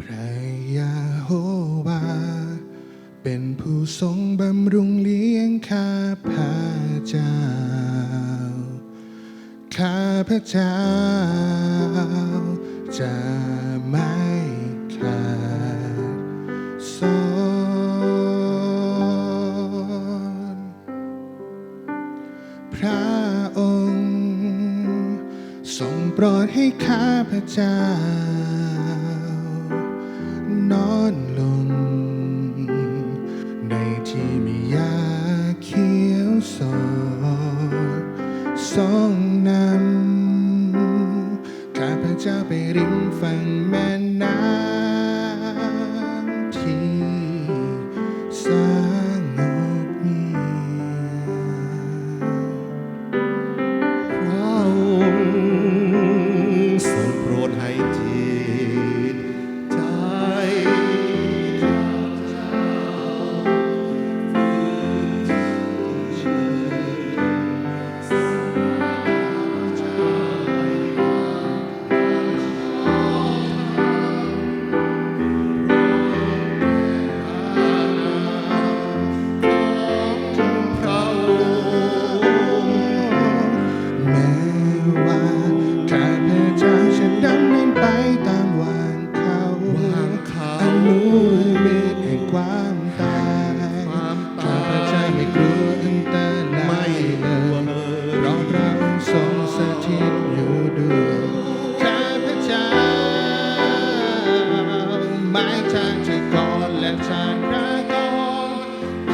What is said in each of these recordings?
พระยาโฮวา เป็นผู้ทรงบำรุงเลี้ยงข้าพระเจ้า ข้าพระเจ้า จะไม่ขาดสอนพระองค์ทรงโปรดให้ข้าพระเจ้าำข้าพ ทางที่ก่อนและทางพระกอน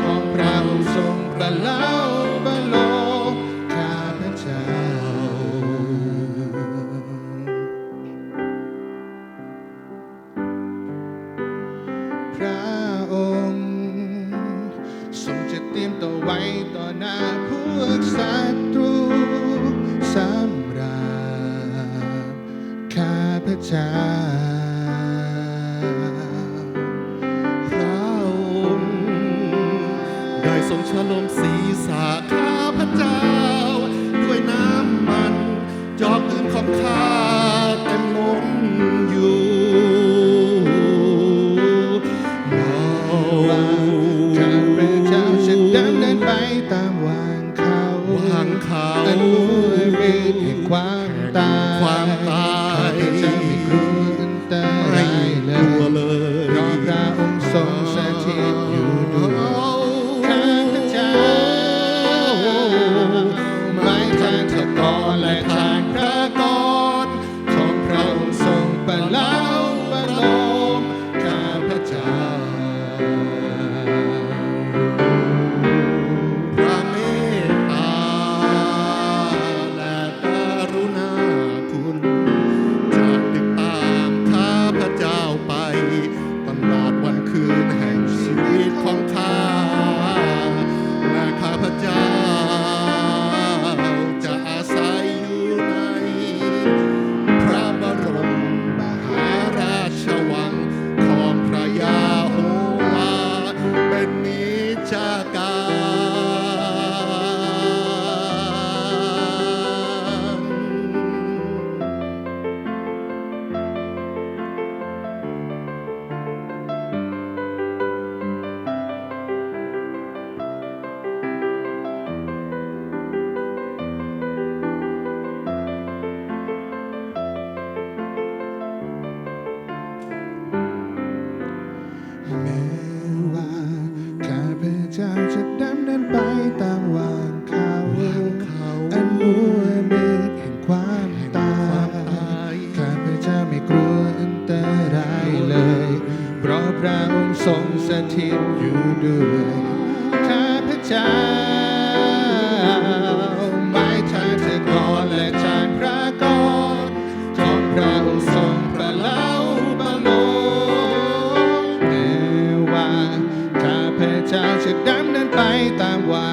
ของพระองค์ทรงประเล่าประโลข้าพระเจ้า พระองค์ทรงจะเตรียมตัวไว้ต่อหน้าพวกศัตรูสำหรับข้าพระเจ้า ทรงฉลมศีรษะข้าพเจ้า ด้วยน้ำมันจอกอื่นของข้าเต็มล้นอยู่เราว่าข้าพเจ้าจะดำเนินไปตามวางเขาวางเขาอันมืดมิดแห่งความตาย เลย เพราะพระองค์ทรงสถิตอยู่ด้วยข้าพเจ้าไม้ทางเธอกรและทางพระกรของพระองค์ทรงประเล่าประโลมแม้ว่าข้าพเจ้าจะดำเนินไปตามวา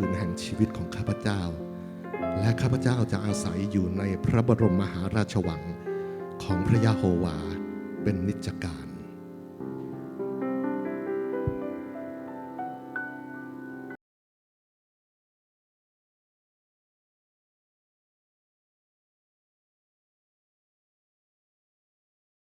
คืนแห่งชีวิตของข้าพเจ้า และข้าพเจ้าจะอาศัยอยู่ในพระบรมมหาราชวังของพระยะโฮวาเป็นนิจการ